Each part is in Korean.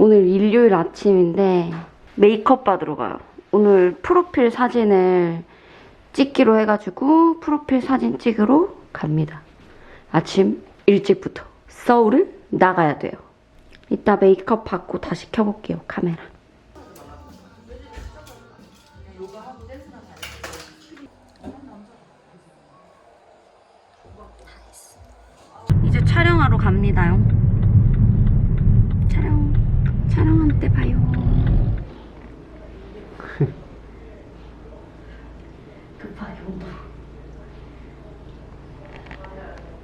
오늘 일요일 아침인데 메이크업 받으러 가요. 오늘 프로필 사진을 찍기로 해가지고 프로필 사진 찍으러 갑니다. 아침 일찍부터 서울을 나가야 돼요. 이따 메이크업 받고 다시 켜볼게요, 카메라. 이제 촬영하러 갑니다요. 촬영, 촬영할 때 봐요. 급하게 온다.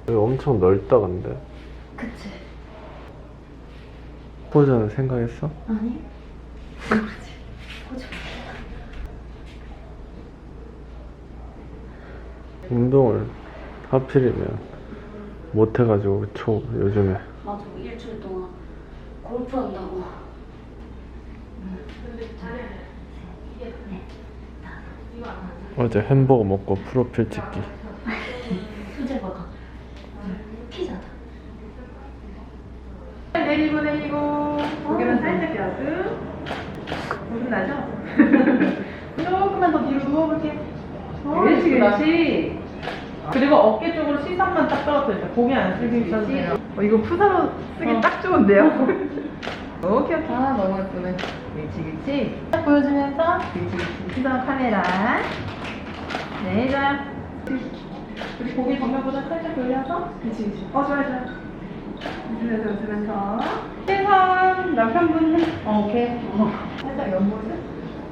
여기 엄청 넓다 근데 그치? 포즈는 생각했어? 아니? 모르지. 보자. 운동을 하필이면 못 해가지고 그쵸 요즘에 맞아, 일주일 동안 골프 한다고. 어제 햄버거 먹고 프로필 찍기. 수제 먹어. 피자다. 내리고 내리고. 고개는 살짝 펴고. 무슨 나죠? 조금만 더 뒤로 누워볼게. 그렇지 그렇지. 그리고 어깨 쪽으로 시선만 딱 떨어뜨려 고개 안 숙이고 있어도 돼요 어, 이거 푸사로 쓰기 딱 좋은데요? 오케이 오케이. 아 너무 예쁘네 그렇지 그렇지 딱 보여주면서 그렇지 그렇지 시선 카메라. 네 좋아요 우리 고개 정면보다 살짝 돌려서 그렇지 그렇지 어 좋아요 좋아요. 웃으면서 웃으면서. 최선 남편분. 어, 오케이. 어. 살짝 옆모습.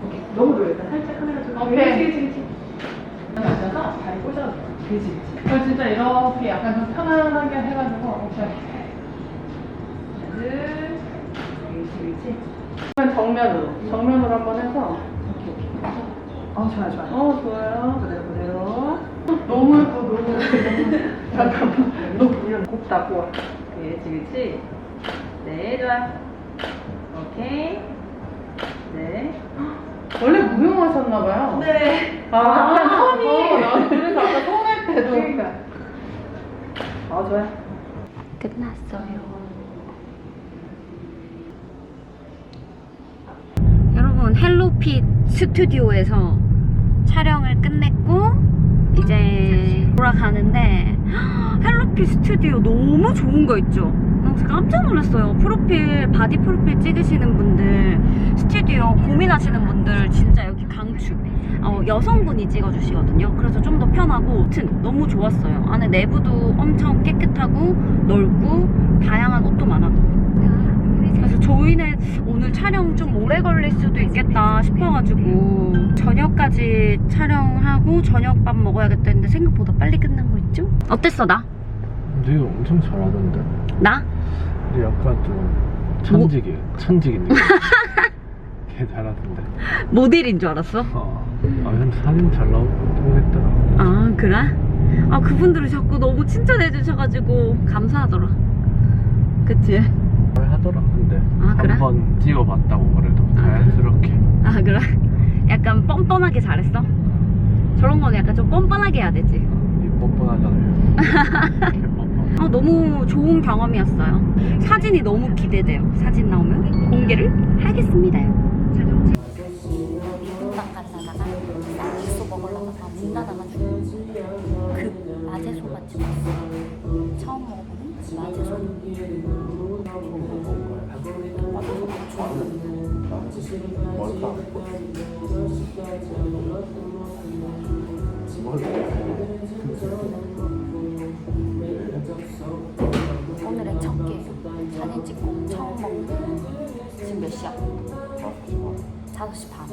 오케이. 너무 놀랬다. 살짝 카메라 좀 오케이. 그치 그치. 앉아서 다리 돼 그치 그치. 저 진짜 이렇게 약간 좀 편안하게 해가지고 오케이. 그치 그러면 정면으로 정면으로 한번 해서. 오케이. 오케이 어 좋아요 좋아요. 어 좋아요. 그대로 그대로. 너무 예뻐 너무 예뻐. 잠깐만. 너 보면 곱 닫고. 와 그치 그치? 네 좋아. 오케이. 네. 원래 무용하셨나봐요. 네. 아, 아까 손이. 어, 나 그래서 아까 손할 때도. 그러니까. 아 좋아요. 끝났어요. 여러분, 헬로핏 스튜디오에서 촬영을 끝냈고, 이제 돌아가는데, 헬로핏 스튜디오 너무 좋은 거 있죠? 깜짝 놀랐어요. 프로필, 바디 프로필 찍으시는 분들, 스튜디오 고민하시는 분들, 진짜 여기 강추. 어, 여성분이 찍어주시거든요. 그래서 좀 더 편하고, 아무튼 너무 좋았어요. 안에 내부도 엄청 깨끗하고, 넓고, 다양한 옷도 많았고. 그래서 저희는 오늘 촬영 좀 오래 걸릴 수도 있겠다 싶어가지고 저녁까지 촬영하고 저녁밥 먹어야겠다 했는데 생각보다 빨리 끝난 거 있죠? 어땠어 나? 네가 엄청 잘하던데 나? 근데 약간 좀 천직이 천직인 느낌 걔 잘하던데 모델인 줄 알았어? 어. 아 근데 사진 잘 나오고 했더라 아 그래? 아 그분들이 자꾸 너무 칭찬해 주셔가지고 감사하더라 그치? 잘 하더라 근데 아, 그래? 한번 찍어봤다고 그래도 아, 자연스럽게 아 그래? 약간 뻔뻔하게 잘했어? 저런 거는 약간 좀 뻔뻔하게 해야 되지 이 뻔뻔하잖아요 이렇게 뻔뻔 아, 너무 좋은 경험이었어요. 사진이 너무 기대돼요. 사진 나오면 공개를 하겠습니다. 갔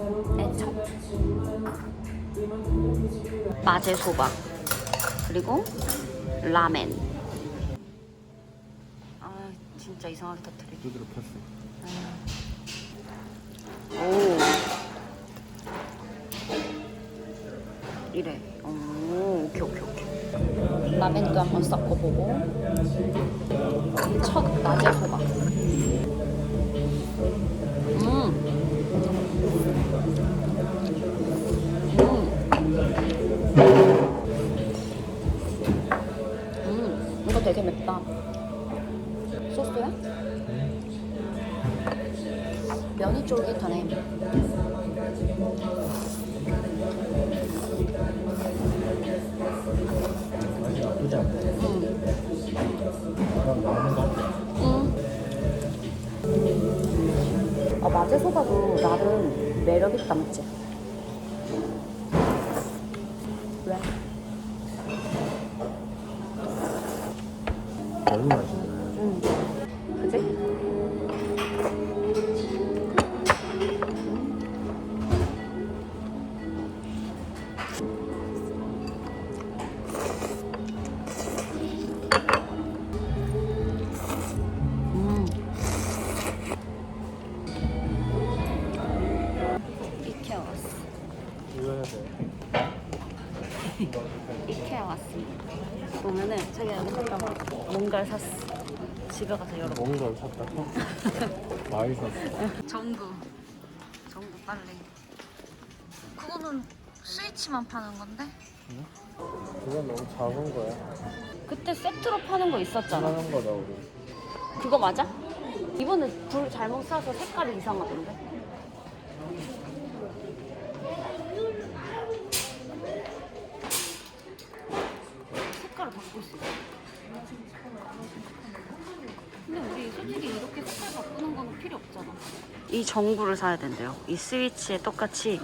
5시 반에 첫 마제소바 그리고 라멘. 아 진짜 이상하게 터뜨려 두드려 폈어. 오. 이래. 오 오케이 오케이 오케이. 라멘도 한번 섞어보고. 첫 낮에 소바 음. 음. 음, 이거 되게 맵다. 소스야? 면이 쫄깃하네. 응. 그럼 나오는 거. 응. 아, 마제 소바도 나름 매력있다, 맞지? 너 뭔가를 샀어. 집에 가서 열어. 뭔가를 샀다고? 많이 샀어. 전구. 전구 빨리. 그거는 스위치만 파는 건데? 그건 너무 작은 거야. 그때 세트로 파는 거 있었잖아. 하는 거다 우리. 그거 맞아? 이번에 불 잘못 쏴서 색깔이 이상하던데? 색깔을 바꿀 수 있어. 근데 우리 솔직히 이렇게 색깔 바꾸는 거는 필요 없잖아. 이 전구를 사야 된대요. 이 스위치에 똑같이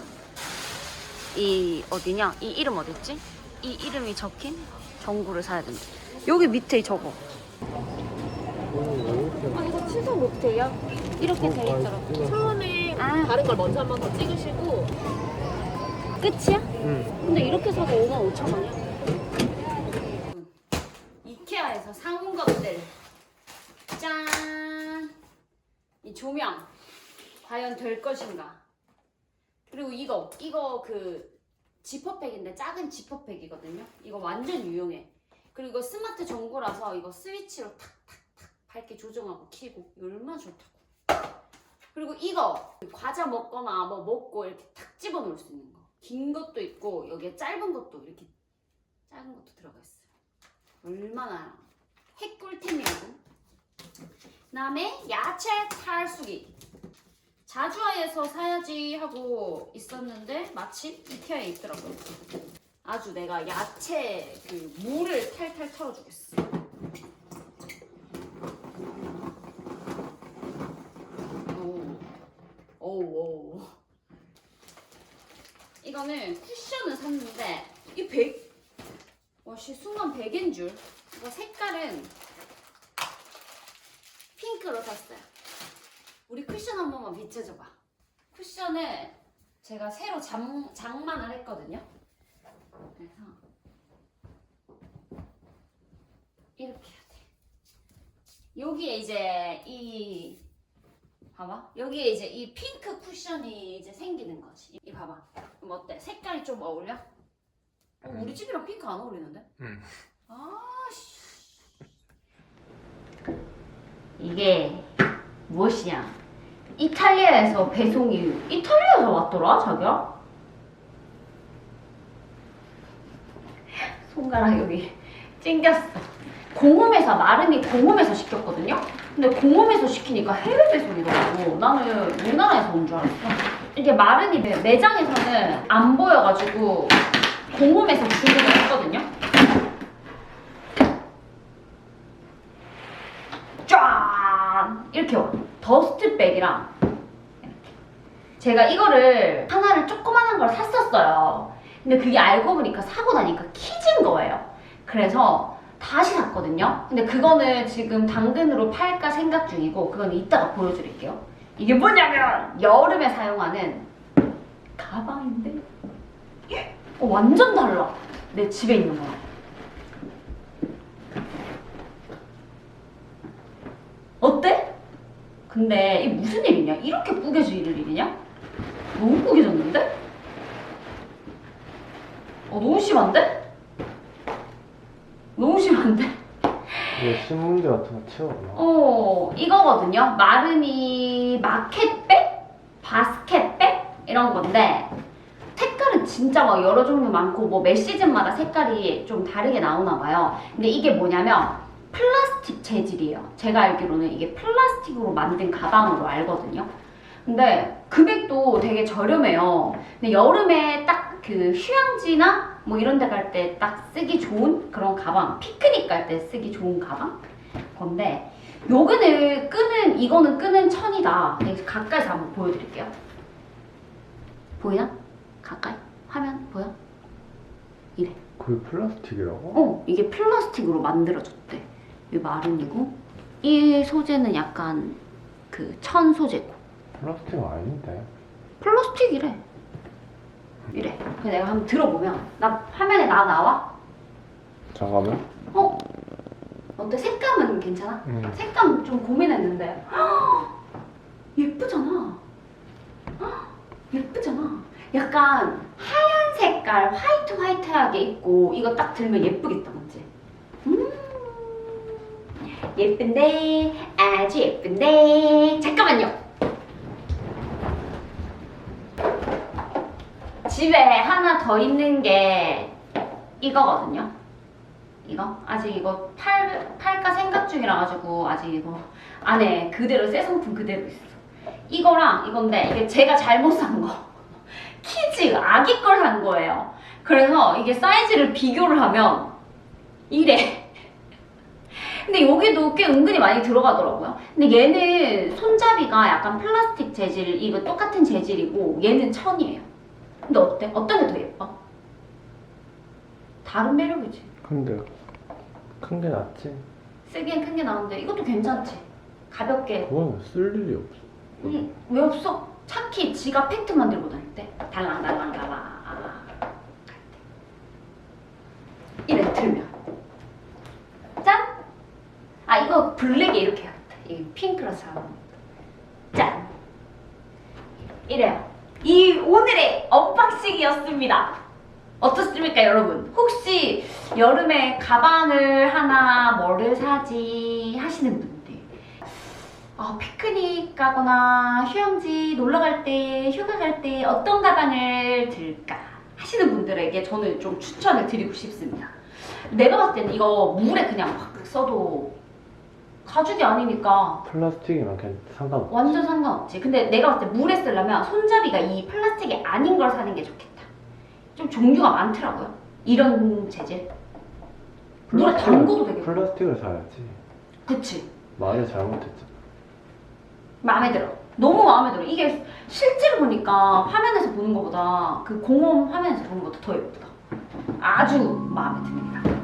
이 어디냐? 이 이름 어딨지? 이 이름이 적힌 전구를 사야 된대. 여기 밑에 저거. 오, 아 이거 취소 못해요? 이렇게 돼 있더라고. 처음에 아. 다른 걸 먼저 한 번 더 찍으시고 끝이야? 응. 근데 이렇게 사도 5만 5천 원이야. 이케아에서 사온 것들. 짠! 이 조명. 과연 될 것인가? 그리고 이거, 이거 그 지퍼백인데 작은 지퍼백이거든요. 이거 완전 유용해. 그리고 이거 스마트 전구라서 이거 스위치로 탁탁탁 밝게 조정하고 이거 얼마나 좋다고. 그리고 이거 과자 먹거나 뭐 먹고 이렇게 탁 집어넣을 수 있는 거. 긴 것도 있고 여기에 짧은 것도 이렇게 작은 것도 들어가 있어요. 얼마나 핵꿀템이라고. 그다음에 야채 탈수기. 자주아에서 사야지 하고 있었는데 마침 이케아에 있더라고요. 아주 내가 야채 그 물을 탈탈 털어주겠어. 오, 오, 오. 이거는 쿠션을 샀는데 이 백, 와씨 순간 백인 줄. 이거 색깔은 핑크로 샀어요. 우리 쿠션 한 번만 비춰줘봐. 쿠션을 제가 새로 장, 장만을 했거든요. 그래서 이렇게 해야 돼. 여기에 이제 이 봐봐. 여기에 이제 이 핑크 쿠션이 이제 생기는 거지. 이 봐봐. 그럼 어때? 색깔이 좀 어울려? 어, 우리 집이랑 핑크 안 어울리는데? 응. 아씨. 이게 무엇이냐? 이탈리아에서 배송이 이탈리아에서 왔더라, 자기야? 손가락 여기 찡겼어. 공홈에서 마름이 공홈에서 시켰거든요. 근데 공홈에서 시키니까 해외 배송이더라고. 나는 우리나라에서 온 줄 알았어. 이게 마름이 매장에서는 안 보여가지고 공홈에서 주문을 했거든요. 쫙 이렇게 와. 더스트백이랑. 제가 이거를 하나를 조그만한 걸 샀었어요. 근데 그게 알고 보니까 사고 나니까 키진 거예요. 그래서 다시 샀거든요. 근데 그거는 지금 당근으로 팔까 생각 중이고 그건 이따가 보여드릴게요. 이게 뭐냐면 여름에 사용하는 가방인데 어, 완전 달라. 내 집에 있는 거랑. 어때? 근데 이게 무슨 일이냐? 이렇게 뿌개질 일이냐? 너무 뿌개졌는데? 어, 너무 심한데? 너무 심한데? 이거 신문지 같은 거 채워놔. 어, 이거거든요. 마르니 마켓백? 바스켓백? 이런 건데, 색깔은 진짜 막 여러 종류 많고, 뭐 매 시즌마다 색깔이 좀 다르게 나오나 봐요. 근데 이게 뭐냐면, 플라스틱 재질이에요. 제가 알기로는 이게 플라스틱으로 만든 가방으로 알거든요. 근데 금액도 되게 저렴해요. 근데 여름에 딱 그 휴양지나 뭐 이런 데 갈 때 딱 쓰기 좋은 그런 가방, 피크닉 갈 때 쓰기 좋은 가방 건데 요거는 끄는 이거는 끄는 천이다. 네, 가까이서 한번 보여드릴게요. 보이나? 가까이 화면 보여? 이래. 그게 플라스틱이라고? 어, 이게 플라스틱으로 만들어졌대. 이 마른이고 이 소재는 약간 그 천 소재고 플라스틱 아닌데. 플라스틱이래. 이래. 그래서 내가 한번 들어보면 나 화면에 나 나와? 잠깐만. 어? 어때? 색감은 괜찮아? 응. 색감 좀 고민했는데 예쁘잖아. 헉, 예쁘잖아. 약간 하얀 색깔 화이트 화이트하게 있고 이거 딱 들면 예쁘겠다, 맞지? 음 예쁜데 아주 예쁜데 잠깐만요. 집에 하나 더 있는 게 이거거든요. 이거 아직 이거 팔 팔까 생각 중이라 가지고 아직 이거 안에 그대로 새 상품 그대로 있어. 이거랑 이건데 이게 제가 잘못 산 거. 키즈 아기 걸 산 거예요. 그래서 이게 사이즈를 비교를 하면 이래. 근데 여기도 꽤 은근히 많이 들어가더라고요. 근데 얘는 손잡이가 약간 플라스틱 재질, 이거 똑같은 재질이고 얘는 천이에요. 근데 어때? 어떤 게 더 예뻐? 다른 매력이지. 근데 큰 게 낫지. 쓰기엔 큰 게 나은데 이것도 괜찮지? 가볍게. 그건 쓸 일이 없어. 음, 왜 없어? 차키 지가 팩트 만들고 다닐 때 달랑달랑 달랑 이래 들면 짠! 아 이거 블랙에 이렇게 해야겠다 이 핑크라서 짠! 이래요 이 오늘의 언박싱이었습니다 어떻습니까 여러분? 혹시 여름에 가방을 하나 뭐를 사지 하시는 분들 아, 피크닉 가거나 휴양지 놀러 갈 때, 휴가 갈 때 어떤 가방을 들까 하시는 분들에게 저는 좀 추천을 드리고 싶습니다. 내가 봤을 때는 이거 물에 그냥 막 써도 가죽이 아니니까 플라스틱이면 그냥 상관없어. 완전 상관없지. 근데 내가 봤을 때 물에 쓰려면 손잡이가 이 플라스틱이 아닌 걸 사는 게 좋겠다. 좀 종류가 많더라고요. 이런 재질. 물에 담궈도 되겠고. 플라스틱을 사야지. 그치. 말을 잘못했잖아. 마음에 들어. 너무 마음에 들어. 이게 실제로 보니까 화면에서 보는 것보다 그 공홈 화면에서 보는 것도 더 예쁘다. 아주 마음에 듭니다.